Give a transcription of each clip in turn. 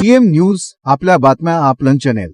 CM news आपल्या बातम्या आपलं चॅनेल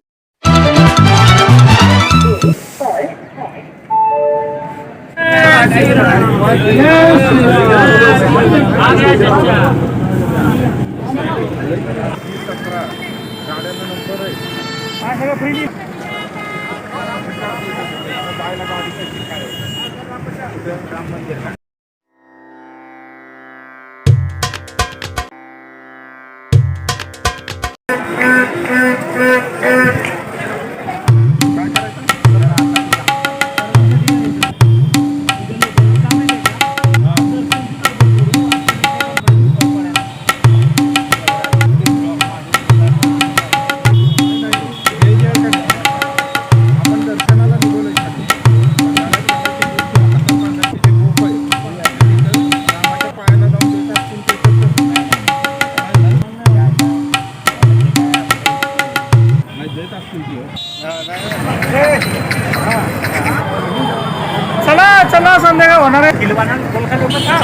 चला चला संध्याकाळ होणार आहे घोषणा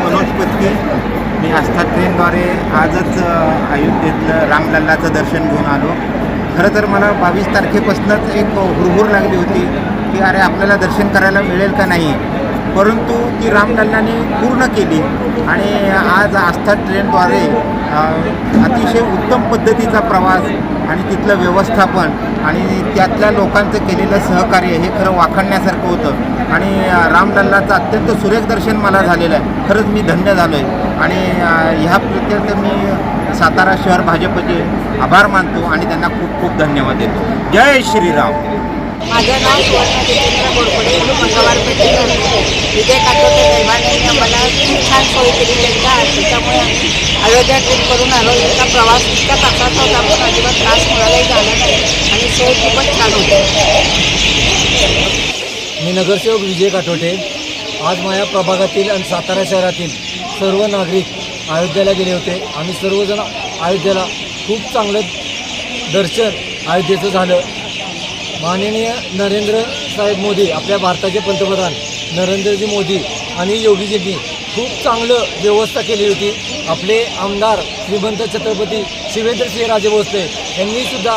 मनोज पत्के. मी आस्था ट्रेनद्वारे आजच अयोध्येतलं रामलल्लाचं दर्शन घेऊन आलो. खरं तर मला बावीस तारखेपासूनच एक हुरहुर लागली होती की अरे आपल्याला दर्शन करायला मिळेल का नाही? परंतु ती रामलल्लाने पूर्ण केली. आणि आज आस्था ट्रेनद्वारे अतिशय उत्तम पद्धतीचा प्रवास आणि तिथलं व्यवस्थापन आणि त्यातल्या लोकांचं केलेलं सहकार्य हे खरं वाखणण्यासारखं होतं. आणि रामलल्लाचं अत्यंत सुरेख दर्शन मला झालेलं आहे. खरंच मी धन्य झालो आहे आणि ह्या प्रत्यंत मी सातारा शहर भाजपचे आभार मानतो आणि त्यांना खूप खूप धन्यवाद देतो. जय श्रीराम. माझं नाव सुवर्णा मंगळवारपेठेत विजय काटोटे साहेबांनी आम्हाला खूप छान सोय केली त्यांच्या त्याच्यामुळे आम्ही अयोध्या ट्रिप करून आलो. इतका प्रवास इतका तासाचा होता. पण अजिबात त्रास मुळालाही झाला नाही. आणि सोय खूपच छान होती. मी नगरसेवक विजय काटोटे. आज माझ्या प्रभागातील आणि सातारा शहरातील सर्व नागरिक अयोध्येला गेले होते. आम्ही सर्वजण अयोध्येला खूप चांगलं दर्शन अयोध्येचं झालं. माननीय नरेंद्र साहेब मोदी आपल्या भारताचे पंतप्रधान नरेंद्रजी मोदी आणि योगीजींनी खूप चांगलं व्यवस्था केली होती. आपले आमदार श्रीमंत छत्रपती शिवेंद्रसिंह भोसले यांनीसुद्धा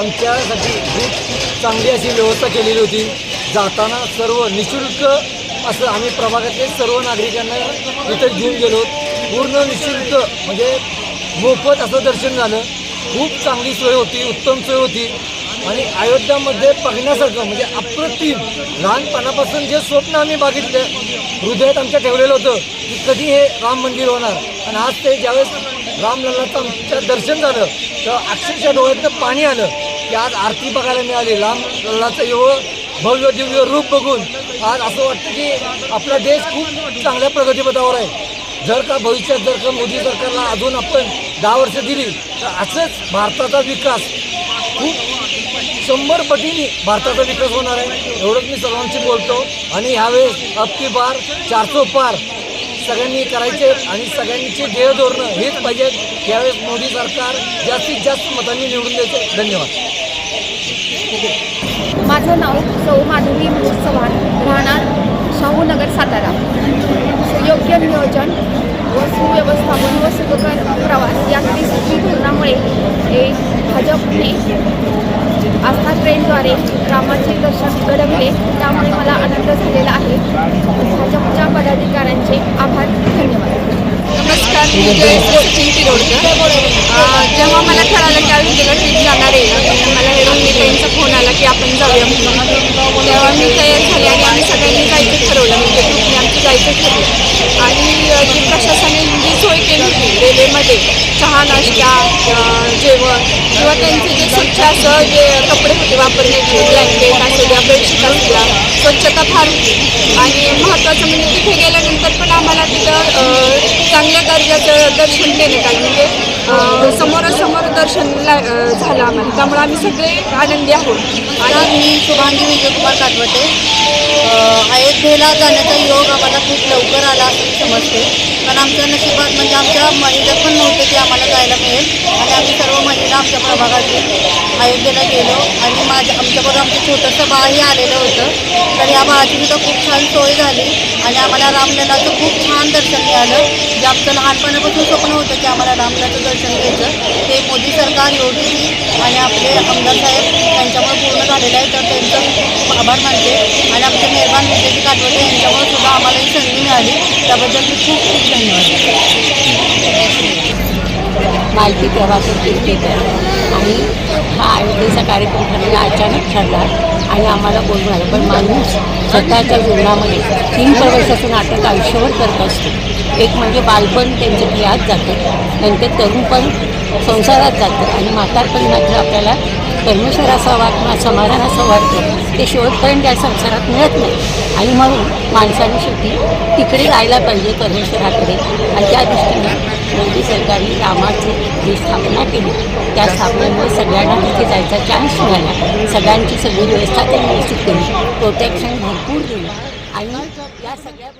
आमच्यासाठी खूप चांगली अशी व्यवस्था केलेली होती. जाताना सर्व निशुल्क असं आम्ही प्रभागातले सर्व नागरिकांना इथं घेऊन गेलो. पूर्ण निशुल्क म्हणजे मोफत असं दर्शन झालं. खूप चांगली सोय होती उत्तम सोय होती. आणि अयोध्यामध्ये बघण्यासारखं म्हणजे अप्रतिम लहानपणापासून जे स्वप्न आम्ही बघितलं हृदयात आमच्या ठेवलेलं होतं की कधी हे राम मंदिर होणार. आणि आज ते ज्यावेळेस रामलल्लाचं आमच्या दर्शन झालं तर अक्षरशः डोळ्यातनं पाणी आलं की आज आरती बघायला मिळाली. राम लल्लाचं एवढं भव्य दिव्य रूप बघून आज असं वाटतं की आपला देश खूप चांगल्या प्रगतीपथावर आहे. जर का भविष्यात जर का मोदी सरकारला अजून आपण दहा वर्ष दिली तर असंच भारताचा विकास खूप शंभर पटीने भारताचा विकास होणार आहे. एवढंच मी सर्वांशी बोलतो. आणि ह्यावेळेस अबकी पार बार चारसो पार सगळ्यांनी करायचे आणि सगळ्यांची ध्येय धोरणं हेच पाहिजेत यावेळेस मोदी सरकार जास्तीत जास्त मतांनी निवडून द्यायचे. धन्यवाद. माझं नाव सौ माधवी मनोज चव्हाण राहणार शाहूनगर सातारा. योग्य नियोजन व सुव्यवस्थापन व सुखकर प्रवास या त्रिसूत्री धोरणामुळे हे भाजपने आस्था ट्रेनद्वारे रामाचे दर्शन घडवले त्यामुळे मला आनंद झालेला आहे. भाजपच्या पदाधिकाऱ्यांचे आभार. धन्यवाद. नमस्कार मी जयश्री सचिन तिरोडकर. जेव्हा मला कळालं की अयोध्येला ट्रिप जाणार आहे. मला हेरोनी ताईंचा फोन आला की आपण जाऊया म्हणून. तेव्हा मी तयार झाले आणि आम्ही सगळ्यांनी जायचं ठरवलं म्हणजे ग्रुपने ठरलं आणि जी प्रशासनाने जी सोय केली होती रेल्वेमध्ये चहा नाश्ता जेवण किंवा त्यांचे जे स्वच्छ असं जे कपडे होते वापरण्याचे ब्लँकेट असू द्या बेडशीट असू द्या स्वच्छता फार होती. आणि महत्त्वाचं म्हणजे तिथे गेल्यानंतर पण आम्हाला तिथं चांगल्या दर्जाचं दर्शन देण्यात आलं. म्हणजे समोरासमोर दर्शन झालं आम्हाला. त्यामुळे आम्ही सगळे आनंदी आहोत. आणि मी शुभांगी विजयकुमार काटवटे अयोध्येला जाण्याचा योग आम्हाला खूप लवकर आला असं समजते. कारण आमच्या नशिबात म्हणजे आमच्या महिन्यात पण नव्हते की आम्हाला जायला मिळेल. आणि आम्ही सर्व महिला आमच्या प्रभागातून अयोध्येला गेलो. आणि माझ्या आमच्याबरोबर आमचं छोटंसं बाळही आलेलं होतं. तर या बाळाची सुद्धा खूप छान सोय झाली. आणि आम्हाला रामललाचं खूप छान दर्शन मिळालं. जे आमचं लहानपणापासून स्वप्न होतं की आम्हाला रामलाचं दर्शन घ्यायचं. ते मोदी सरकार योगी आणि आपले आमदार साहेब यांच्यामुळे पूर्ण झालेलं आहे. तर त्यांचं खूप आभार मानते. आणि आमचे मेहरबान विजयजी काटवटे यांच्यामुळे सुद्धा आम्हाला ही संधी मिळाली. त्याबद्दल मी खूप खूप धन्यवाद. मालकी प्रवासी कीर्तीकर आणि हा अयोध्येचा कार्यक्रम ठरला अचानक ठरला आणि आम्हाला बोलणार आलं पण माणूस स्वतःच्या जीवनामध्ये तीन प्रवेशाचं नाटक आयुष्यभर करत असतो. एक म्हणजे बालपण त्यांचं क्रियात जातं. नंतर तरुणपण संसारात जातं. आणि म्हातारपण मात्र आपल्याला परमेश्वराचा वाटणं असं वाटतं. ते शेवटपर्यंत या संसारात मिळत नाही. आणि म्हणून माणसाने शेवटी तिकडे जायला पाहिजे परमेश्वराकडे. आणि त्या दृष्टीने मोदी सरकारने रामाची जी स्थापना केली त्या स्थापनेमुळे सगळ्यांना तिथे जायचा चान्स मिळाला. सगळ्यांची सगळी व्यवस्था त्यांनी व्यवस्थित केली. प्रोटेक्शन भरपूर दिलं. आणि या सगळ्या